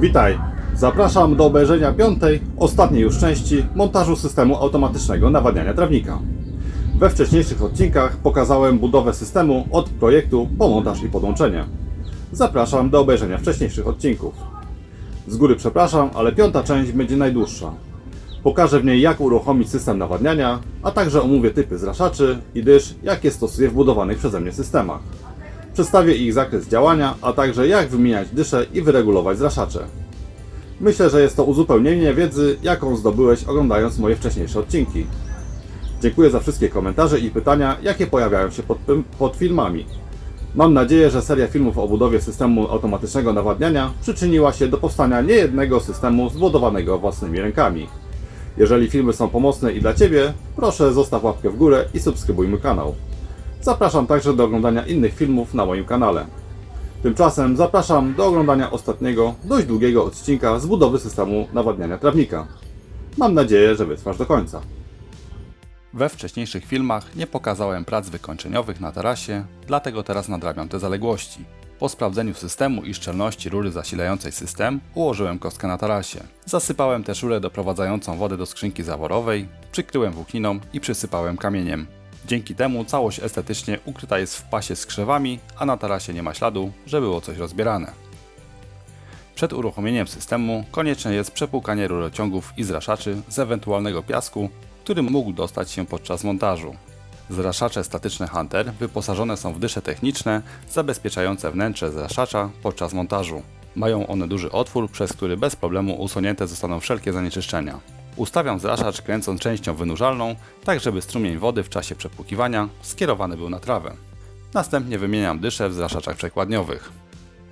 Witaj! Zapraszam do obejrzenia piątej, ostatniej już części montażu systemu automatycznego nawadniania trawnika. We wcześniejszych odcinkach pokazałem budowę systemu od projektu po montaż i podłączenie. Zapraszam do obejrzenia wcześniejszych odcinków. Z góry przepraszam, ale piąta część będzie najdłuższa. Pokażę w niej jak uruchomić system nawadniania, a także omówię typy zraszaczy i dysz, jakie stosuję w budowanych przeze mnie systemach. Przedstawię ich zakres działania, a także jak wymieniać dysze i wyregulować zraszacze. Myślę, że jest to uzupełnienie wiedzy, jaką zdobyłeś oglądając moje wcześniejsze odcinki. Dziękuję za wszystkie komentarze i pytania, jakie pojawiają się pod, pod filmami. Mam nadzieję, że seria filmów o budowie systemu automatycznego nawadniania przyczyniła się do powstania niejednego systemu zbudowanego własnymi rękami. Jeżeli filmy są pomocne i dla Ciebie, proszę zostaw łapkę w górę i subskrybuj mój kanał. Zapraszam także do oglądania innych filmów na moim kanale. Tymczasem zapraszam do oglądania ostatniego, dość długiego odcinka z budowy systemu nawadniania trawnika. Mam nadzieję, że wytrwasz do końca. We wcześniejszych filmach nie pokazałem prac wykończeniowych na tarasie, dlatego teraz nadrabiam te zaległości. Po sprawdzeniu systemu i szczelności rury zasilającej system ułożyłem kostkę na tarasie. Zasypałem też rurę doprowadzającą wodę do skrzynki zaworowej, przykryłem włókniną i przysypałem kamieniem. Dzięki temu całość estetycznie ukryta jest w pasie z krzewami, a na tarasie nie ma śladu, że było coś rozbierane. Przed uruchomieniem systemu konieczne jest przepłukanie rurociągów i zraszaczy z ewentualnego piasku, który mógł dostać się podczas montażu. Zraszacze statyczne Hunter wyposażone są w dysze techniczne zabezpieczające wnętrze zraszacza podczas montażu. Mają one duży otwór, przez który bez problemu usunięte zostaną wszelkie zanieczyszczenia. Ustawiam zraszacz kręcąc częścią wynurzalną, tak żeby strumień wody w czasie przepłukiwania skierowany był na trawę. Następnie wymieniam dysze w zraszaczach przekładniowych.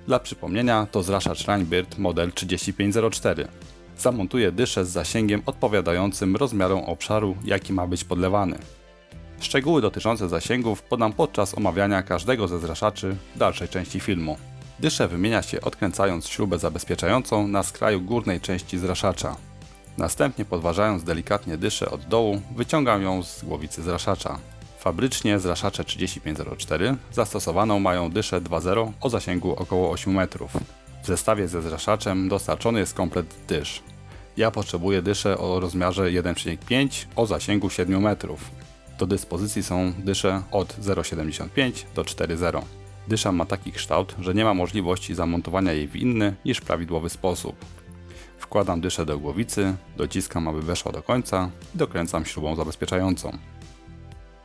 Dla przypomnienia to zraszacz Rheinbird model 3504. Zamontuję dyszę z zasięgiem odpowiadającym rozmiarom obszaru, jaki ma być podlewany. Szczegóły dotyczące zasięgów podam podczas omawiania każdego ze zraszaczy w dalszej części filmu. Dyszę wymienia się odkręcając śrubę zabezpieczającą na skraju górnej części zraszacza. Następnie podważając delikatnie dyszę od dołu, wyciągam ją z głowicy zraszacza. Fabrycznie zraszacze 3504 zastosowaną mają dyszę 2.0 o zasięgu około 8 metrów. W zestawie ze zraszaczem dostarczony jest komplet dysz. Ja potrzebuję dyszę o rozmiarze 1,5 o zasięgu 7 metrów. Do dyspozycji są dysze od 0,75 do 4,0. Dysza ma taki kształt, że nie ma możliwości zamontowania jej w inny niż prawidłowy sposób. Wkładam dyszę do głowicy, dociskam aby weszła do końca i dokręcam śrubą zabezpieczającą.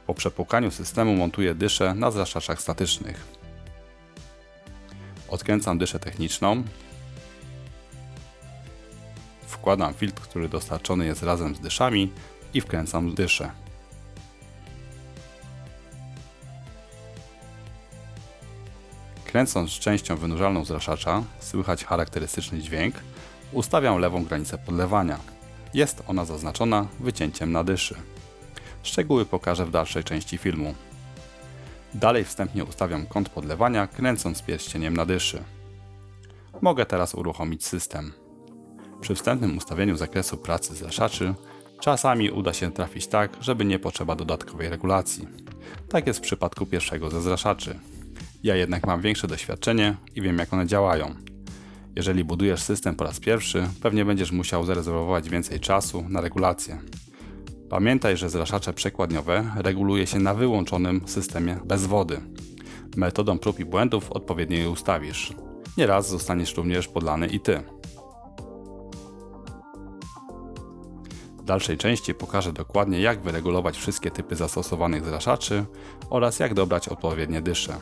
Po przepłukaniu systemu montuję dyszę na zraszaczach statycznych. Odkręcam dyszę techniczną. Wkładam filtr, który dostarczony jest razem z dyszami i wkręcam dyszę. Kręcąc częścią wynurzalną zraszacza, słychać charakterystyczny dźwięk, ustawiam lewą granicę podlewania. Jest ona zaznaczona wycięciem na dyszy. Szczegóły pokażę w dalszej części filmu. Dalej wstępnie ustawiam kąt podlewania, kręcąc pierścieniem na dyszy. Mogę teraz uruchomić system. Przy wstępnym ustawieniu zakresu pracy zraszaczy czasami uda się trafić tak, żeby nie potrzeba dodatkowej regulacji. Tak jest w przypadku pierwszego ze zraszaczy. Ja jednak mam większe doświadczenie i wiem jak one działają. Jeżeli budujesz system po raz pierwszy, pewnie będziesz musiał zarezerwować więcej czasu na regulację. Pamiętaj, że zraszacze przekładniowe reguluje się na wyłączonym systemie bez wody. Metodą prób i błędów odpowiednio je ustawisz. Nieraz zostaniesz również podlany i ty. W dalszej części pokażę dokładnie jak wyregulować wszystkie typy zastosowanych zraszaczy oraz jak dobrać odpowiednie dysze.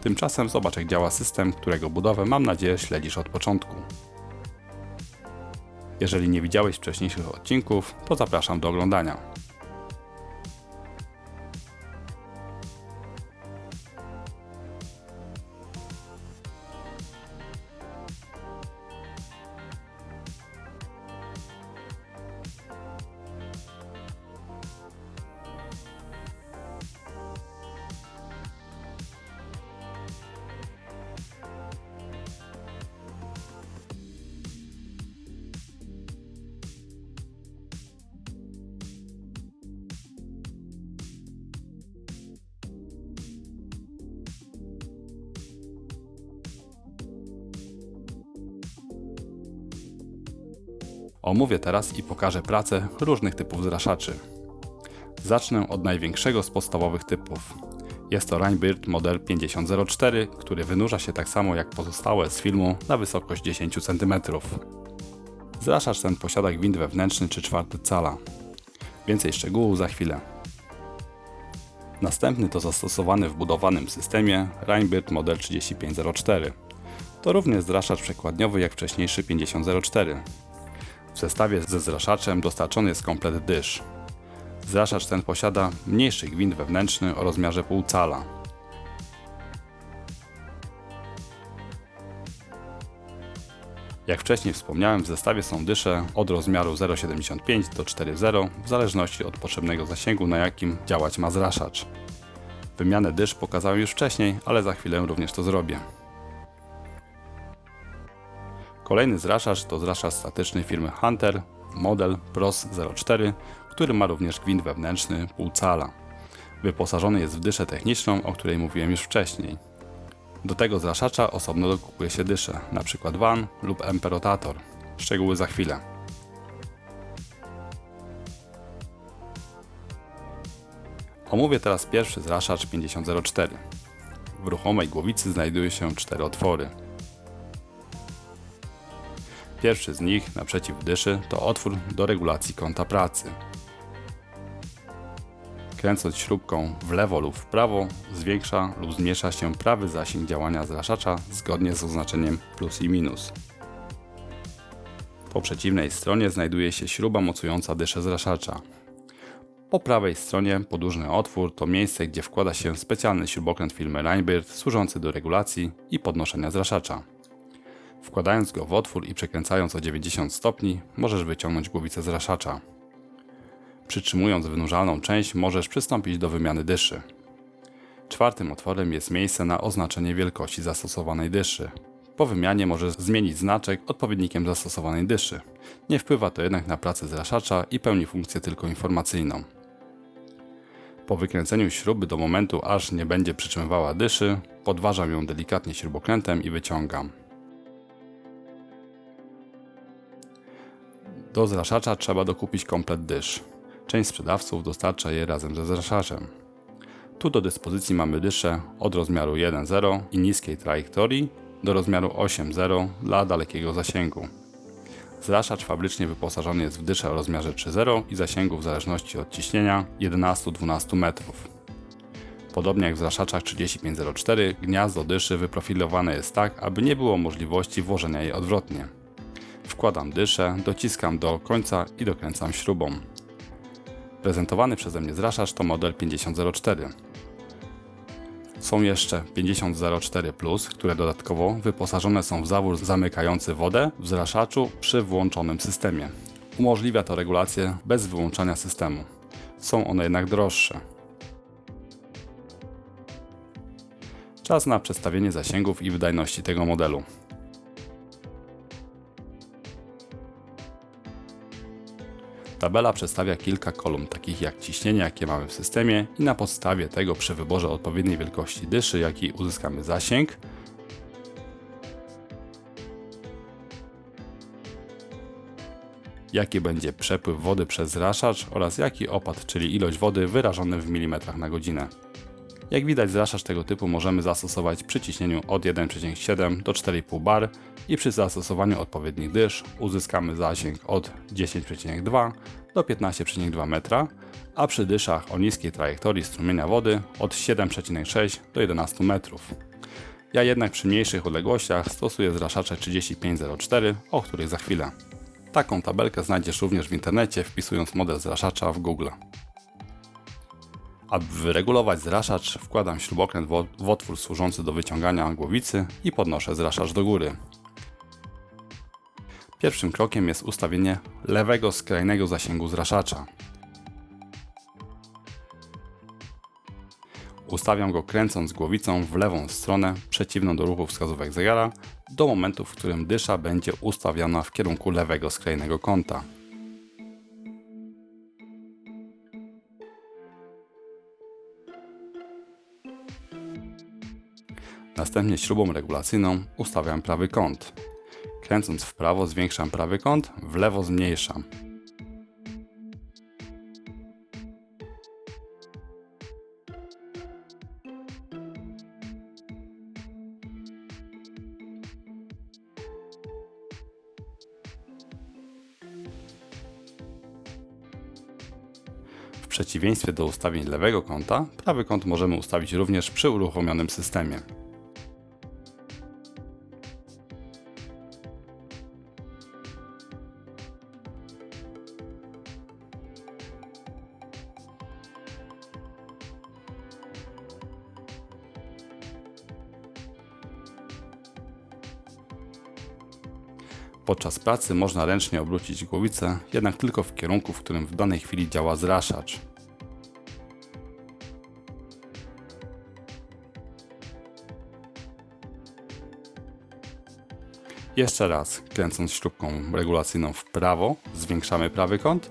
Tymczasem zobacz jak działa system, którego budowę mam nadzieję śledzisz od początku. Jeżeli nie widziałeś wcześniejszych odcinków, to zapraszam do oglądania. Omówię teraz i pokażę pracę różnych typów zraszaczy. Zacznę od największego z podstawowych typów. Jest to Rainbird model 5004, który wynurza się tak samo jak pozostałe z filmu na wysokość 10 cm. Zraszacz ten posiada gwint wewnętrzny 3 czwarte cala. Więcej szczegółów za chwilę. Następny to zastosowany w budowanym systemie Rainbird model 3504. To również zraszacz przekładniowy jak wcześniejszy 5004. W zestawie ze zraszaczem dostarczony jest komplet dysz. Zraszacz ten posiada mniejszy gwint wewnętrzny o rozmiarze pół cala. Jak wcześniej wspomniałem, w zestawie są dysze od rozmiaru 0,75 do 4,0 w zależności od potrzebnego zasięgu, na jakim działać ma zraszacz. Wymianę dysz pokazałem już wcześniej, ale za chwilę również to zrobię. Kolejny zraszacz to zraszacz statyczny firmy Hunter, model PROS 04, który ma również gwint wewnętrzny pół cala. Wyposażony jest w dyszę techniczną, o której mówiłem już wcześniej. Do tego zraszacza osobno dokupuje się dyszę, np. van lub emperotator. Szczegóły za chwilę. Omówię teraz pierwszy zraszacz 5004. W ruchomej głowicy znajdują się cztery otwory. Pierwszy z nich, naprzeciw dyszy, to otwór do regulacji kąta pracy. Kręcąc śrubką w lewo lub w prawo, zwiększa lub zmniejsza się prawy zasięg działania zraszacza zgodnie z oznaczeniem plus i minus. Po przeciwnej stronie znajduje się śruba mocująca dyszę zraszacza. Po prawej stronie podłużny otwór to miejsce, gdzie wkłada się specjalny śrubokręt firmy Reinbird służący do regulacji i podnoszenia zraszacza. Wkładając go w otwór i przekręcając o 90 stopni, możesz wyciągnąć głowicę zraszacza. Przytrzymując wynurzalną część, możesz przystąpić do wymiany dyszy. Czwartym otworem jest miejsce na oznaczenie wielkości zastosowanej dyszy. Po wymianie możesz zmienić znaczek odpowiednikiem zastosowanej dyszy. Nie wpływa to jednak na pracę zraszacza i pełni funkcję tylko informacyjną. Po wykręceniu śruby do momentu, aż nie będzie przytrzymywała dyszy, podważam ją delikatnie śrubokrętem i wyciągam. Do zraszacza trzeba dokupić komplet dysz. Część sprzedawców dostarcza je razem ze zraszaczem. Tu do dyspozycji mamy dysze od rozmiaru 1.0 i niskiej trajektorii do rozmiaru 8.0 dla dalekiego zasięgu. Zraszacz fabrycznie wyposażony jest w dyszę o rozmiarze 3.0 i zasięgu w zależności od ciśnienia 11-12 metrów. Podobnie jak w zraszaczach 3504, gniazdo dyszy wyprofilowane jest tak, aby nie było możliwości włożenia jej odwrotnie. Wkładam dyszę, dociskam do końca i dokręcam śrubą. Prezentowany przeze mnie zraszacz to model 5004. Są jeszcze 5004 Plus, które dodatkowo wyposażone są w zawór zamykający wodę w zraszaczu przy włączonym systemie. Umożliwia to regulację bez wyłączania systemu. Są one jednak droższe. Czas na przedstawienie zasięgów i wydajności tego modelu. Tabela przedstawia kilka kolumn, takich jak ciśnienie, jakie mamy w systemie i na podstawie tego przy wyborze odpowiedniej wielkości dyszy, jaki uzyskamy zasięg, jaki będzie przepływ wody przez zraszacz oraz jaki opad, czyli ilość wody wyrażony w milimetrach na godzinę. Jak widać zraszacz tego typu możemy zastosować przy ciśnieniu od 1,7 do 4,5 bar i przy zastosowaniu odpowiednich dysz uzyskamy zasięg od 10,2 do 15,2 metra, a przy dyszach o niskiej trajektorii strumienia wody od 7,6 do 11 metrów. Ja jednak przy mniejszych odległościach stosuję zraszacze 3504, o których za chwilę. Taką tabelkę znajdziesz również w internecie wpisując model zraszacza w Google. Aby wyregulować zraszacz, wkładam śrubokręt w otwór służący do wyciągania głowicy i podnoszę zraszacz do góry. Pierwszym krokiem jest ustawienie lewego skrajnego zasięgu zraszacza. Ustawiam go kręcąc głowicą w lewą stronę, przeciwną do ruchu wskazówek zegara, do momentu, w którym dysza będzie ustawiona w kierunku lewego skrajnego kąta. Następnie śrubą regulacyjną ustawiam prawy kąt. Kręcąc w prawo zwiększam prawy kąt, w lewo zmniejszam. W przeciwieństwie do ustawień lewego kąta, prawy kąt możemy ustawić również przy uruchomionym systemie. Pracy można ręcznie obrócić głowicę, jednak tylko w kierunku, w którym w danej chwili działa zraszacz. Jeszcze raz, kręcąc śrubką regulacyjną w prawo, zwiększamy prawy kąt.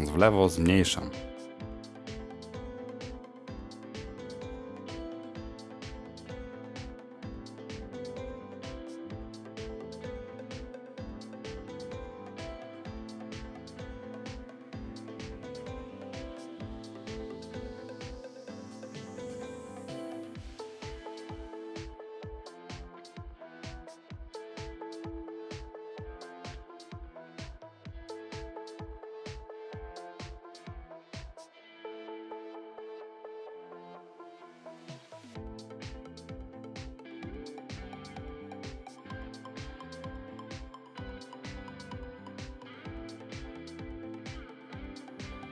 Kręcąc w lewo, zmniejszam.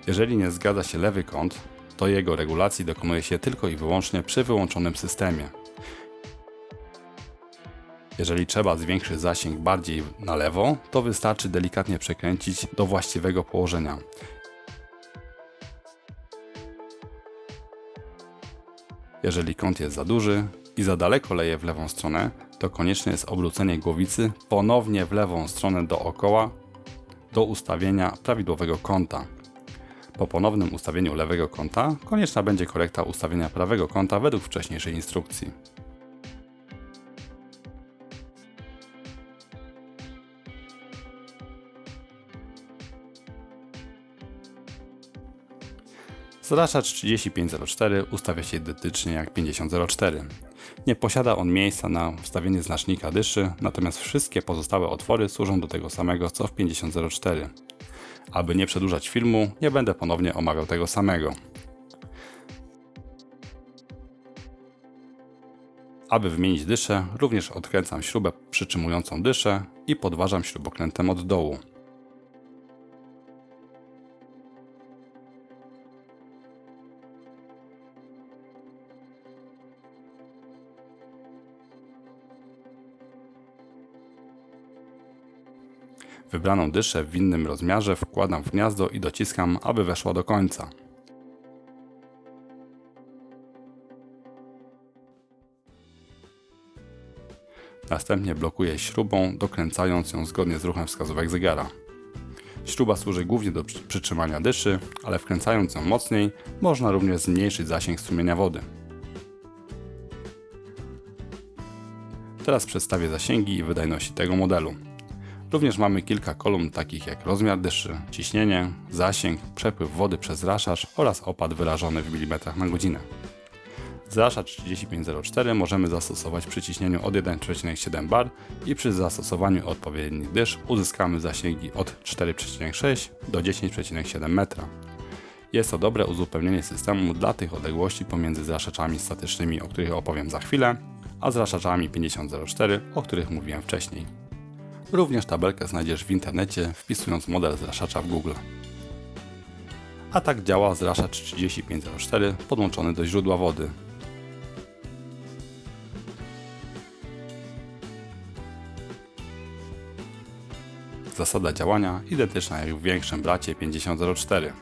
Jeżeli nie zgadza się lewy kąt, to jego regulacji dokonuje się tylko i wyłącznie przy wyłączonym systemie. Jeżeli trzeba zwiększyć zasięg bardziej na lewo, to wystarczy delikatnie przekręcić do właściwego położenia. Jeżeli kąt jest za duży i za daleko leje w lewą stronę, to konieczne jest obrócenie głowicy ponownie w lewą stronę dookoła do ustawienia prawidłowego kąta. Po ponownym ustawieniu lewego kąta konieczna będzie korekta ustawienia prawego kąta według wcześniejszej instrukcji. Zraszacz 3504 ustawia się identycznie jak 5004. Nie posiada on miejsca na wstawienie znacznika dyszy, natomiast wszystkie pozostałe otwory służą do tego samego co w 5004. Aby nie przedłużać filmu, nie będę ponownie omawiał tego samego. Aby wymienić dyszę, również odkręcam śrubę przytrzymującą dyszę i podważam śrubokrętem od dołu. Wybraną dyszę w innym rozmiarze wkładam w gniazdo i dociskam, aby weszła do końca. Następnie blokuję śrubą, dokręcając ją zgodnie z ruchem wskazówek zegara. Śruba służy głównie do przy- przytrzymania dyszy, ale wkręcając ją mocniej, można również zmniejszyć zasięg strumienia wody. Teraz przedstawię zasięgi i wydajności tego modelu. Również mamy kilka kolumn takich jak rozmiar dyszy, ciśnienie, zasięg, przepływ wody przez zraszacz oraz opad wyrażony w milimetrach na godzinę. Zraszacz 3504 możemy zastosować przy ciśnieniu od 1,7 bar i przy zastosowaniu odpowiednich dysz uzyskamy zasięgi od 4,6 do 10,7 metra. Jest to dobre uzupełnienie systemu dla tych odległości pomiędzy zraszaczami statycznymi, o których opowiem za chwilę, a zraszaczami 5004, o których mówiłem wcześniej. Również tabelkę znajdziesz w internecie wpisując model zraszacza w Google. A tak działa zraszacz 3504 podłączony do źródła wody. Zasada działania identyczna jak w większym bracie 5004.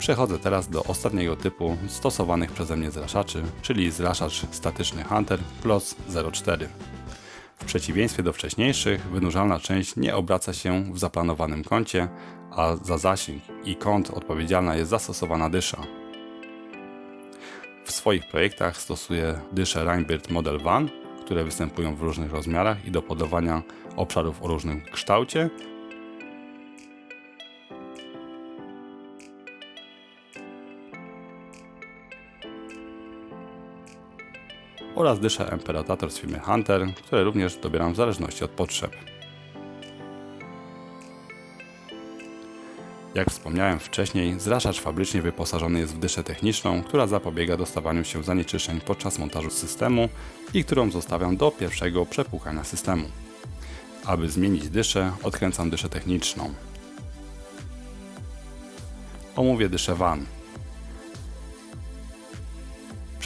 Przechodzę teraz do ostatniego typu stosowanych przeze mnie zraszaczy, czyli zraszacz statyczny Hunter Plus 04. W przeciwieństwie do wcześniejszych, wynurzalna część nie obraca się w zaplanowanym kącie, a za zasięg i kąt odpowiedzialna jest zastosowana dysza. W swoich projektach stosuję dysze Reinbird Model Van, które występują w różnych rozmiarach i do podawania obszarów o różnym kształcie, oraz dysze Imperator z firmy Hunter, które również dobieram w zależności od potrzeb. Jak wspomniałem wcześniej, zraszacz fabrycznie wyposażony jest w dyszę techniczną, która zapobiega dostawaniu się zanieczyszczeń podczas montażu systemu i którą zostawiam do pierwszego przepłukania systemu. Aby zmienić dyszę, odkręcam dyszę techniczną. Omówię dyszę WAN.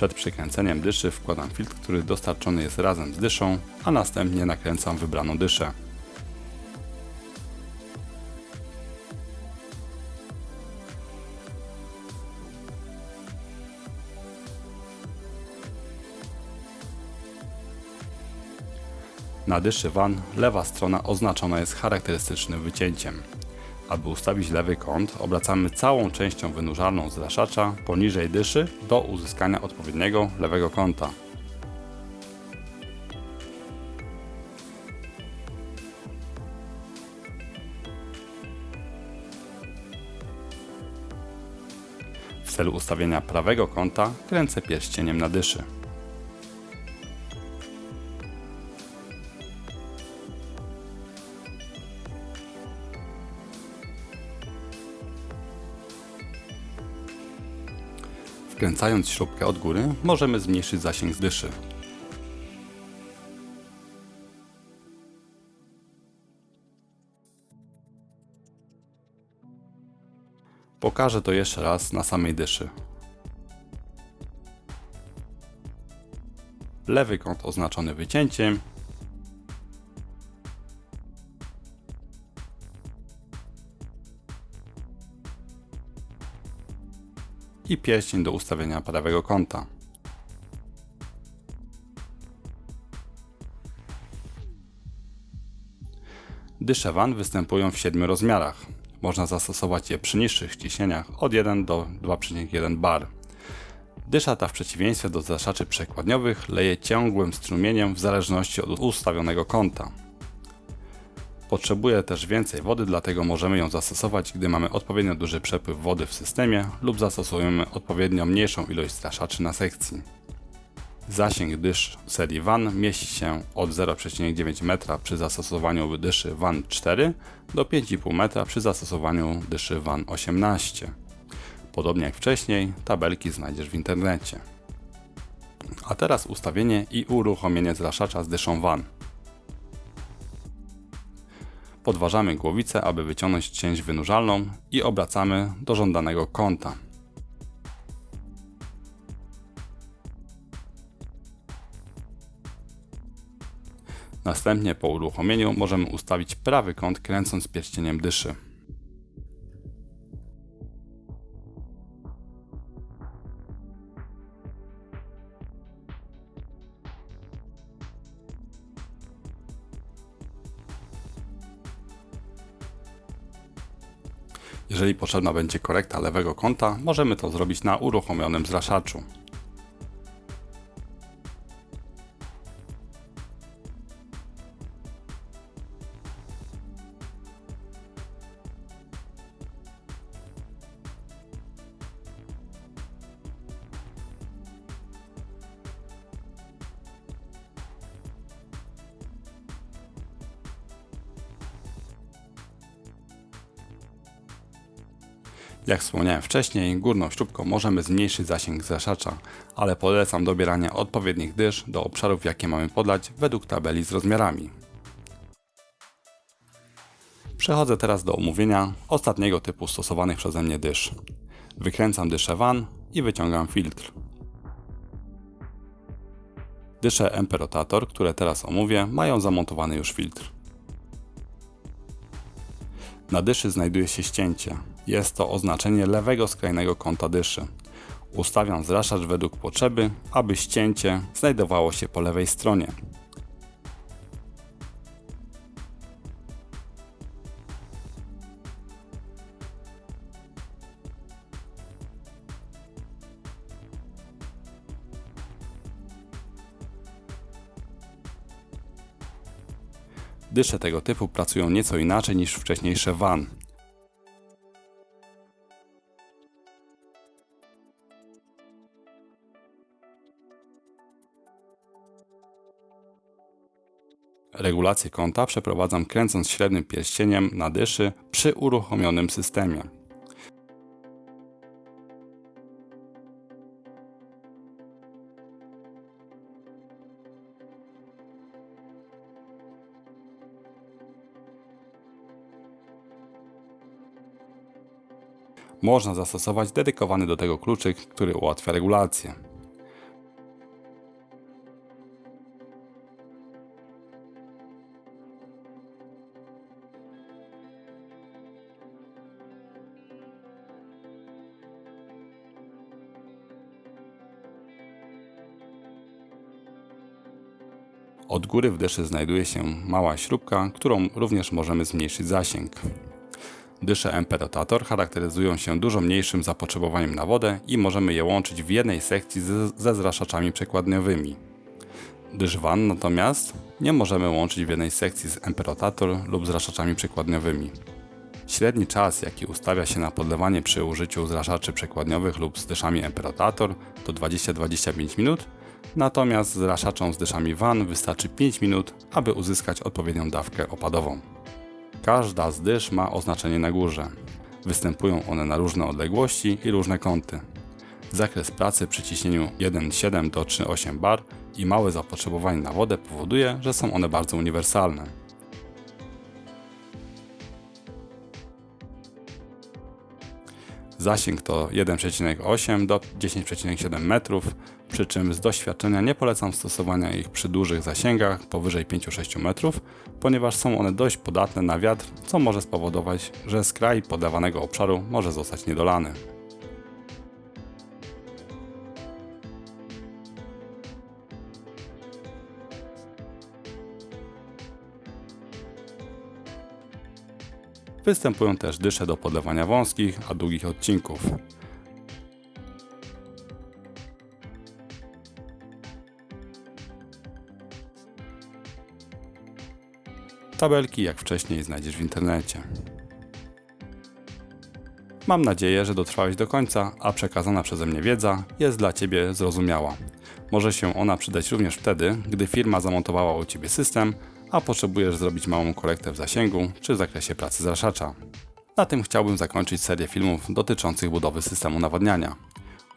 Przed przykręceniem dyszy wkładam filtr, który dostarczony jest razem z dyszą, a następnie nakręcam wybraną dyszę. Na dyszy van lewa strona oznaczona jest charakterystycznym wycięciem. Aby ustawić lewy kąt, obracamy całą częścią wynurzalną zraszacza poniżej dyszy do uzyskania odpowiedniego lewego kąta. W celu ustawienia prawego kąta kręcę pierścieniem na dyszy. Wkręcając śrubkę od góry, możemy zmniejszyć zasięg dyszy. Pokażę to jeszcze raz na samej dyszy. Lewy kąt oznaczony wycięciem pierścień do ustawienia prawego kąta. Dysze van występują w 7 rozmiarach. Można zastosować je przy niższych ciśnieniach od 1 do 2,1 bar. Dysza ta w przeciwieństwie do zaszaczy przekładniowych leje ciągłym strumieniem w zależności od ustawionego kąta. Potrzebuje też więcej wody, dlatego możemy ją zastosować, gdy mamy odpowiednio duży przepływ wody w systemie lub zastosujemy odpowiednio mniejszą ilość straszaczy na sekcji. Zasięg dysz serii WAN mieści się od 0,9 m przy zastosowaniu dyszy WAN 4 do 5,5 m przy zastosowaniu dyszy WAN 18. Podobnie jak wcześniej, tabelki znajdziesz w internecie. A teraz ustawienie i uruchomienie zraszacza z dyszą WAN. Podważamy głowicę, aby wyciągnąć część wynurzalną i obracamy do żądanego kąta. Następnie po uruchomieniu możemy ustawić prawy kąt kręcąc pierścieniem dyszy. Jeżeli potrzebna będzie korekta lewego kąta, możemy to zrobić na uruchomionym zraszaczu. Jak wspomniałem wcześniej, górną śrubką możemy zmniejszyć zasięg zraszacza, ale polecam dobieranie odpowiednich dysz do obszarów jakie mamy podlać według tabeli z rozmiarami. Przechodzę teraz do omówienia ostatniego typu stosowanych przeze mnie dysz. Wykręcam dyszę WAN i wyciągam filtr. Dysze Emperotator, które teraz omówię, mają zamontowany już filtr. Na dyszy znajduje się ścięcie. Jest to oznaczenie lewego skrajnego kąta dyszy. Ustawiam zraszacz według potrzeby, aby ścięcie znajdowało się po lewej stronie. Dysze tego typu pracują nieco inaczej niż wcześniejsze WAN. Regulację kąta przeprowadzam kręcąc średnim pierścieniem na dyszy przy uruchomionym systemie. Można zastosować dedykowany do tego kluczyk, który ułatwia regulację. Od góry w dyszy znajduje się mała śrubka, którą również możemy zmniejszyć zasięg. Dysze MP Rotator charakteryzują się dużo mniejszym zapotrzebowaniem na wodę i możemy je łączyć w jednej sekcji ze, zraszaczami przekładniowymi. Dysz WAN natomiast nie możemy łączyć w jednej sekcji z MP Rotator lub zraszaczami przekładniowymi. Średni czas, jaki ustawia się na podlewanie przy użyciu zraszaczy przekładniowych lub z dyszami Rotator to 20-25 minut, natomiast z zraszaczą z dyszami WAN wystarczy 5 minut, aby uzyskać odpowiednią dawkę opadową. Każda z dysz ma oznaczenie na górze. Występują one na różne odległości i różne kąty. Zakres pracy przy ciśnieniu 1,7 do 3,8 bar i małe zapotrzebowanie na wodę powoduje, że są one bardzo uniwersalne. Zasięg to 1,8 do 10,7 metrów, przy czym z doświadczenia nie polecam stosowania ich przy dużych zasięgach powyżej 5-6 metrów, ponieważ są one dość podatne na wiatr, co może spowodować, że skraj podawanego obszaru może zostać niedolany. Występują też dysze do podlewania wąskich, a długich odcinków. Tabelki, jak wcześniej, znajdziesz w internecie. Mam nadzieję, że dotrwałeś do końca, a przekazana przeze mnie wiedza jest dla Ciebie zrozumiała. Może się ona przydać również wtedy, gdy firma zamontowała u Ciebie system, a potrzebujesz zrobić małą korektę w zasięgu czy w zakresie pracy zraszacza. Na tym chciałbym zakończyć serię filmów dotyczących budowy systemu nawadniania.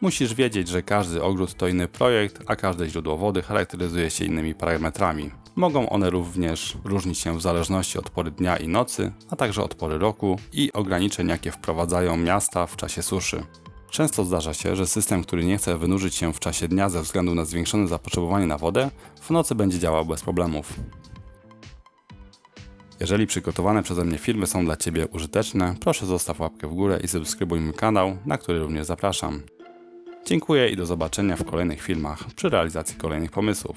Musisz wiedzieć, że każdy ogród to inny projekt, a każde źródło wody charakteryzuje się innymi parametrami. Mogą one również różnić się w zależności od pory dnia i nocy, a także od pory roku i ograniczeń, jakie wprowadzają miasta w czasie suszy. Często zdarza się, że system, który nie chce wynurzyć się w czasie dnia ze względu na zwiększone zapotrzebowanie na wodę, w nocy będzie działał bez problemów. Jeżeli przygotowane przeze mnie filmy są dla Ciebie użyteczne, proszę zostaw łapkę w górę i subskrybuj mój kanał, na który również zapraszam. Dziękuję i do zobaczenia w kolejnych filmach przy realizacji kolejnych pomysłów.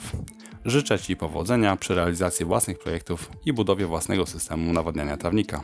Życzę Ci powodzenia przy realizacji własnych projektów i budowie własnego systemu nawadniania trawnika.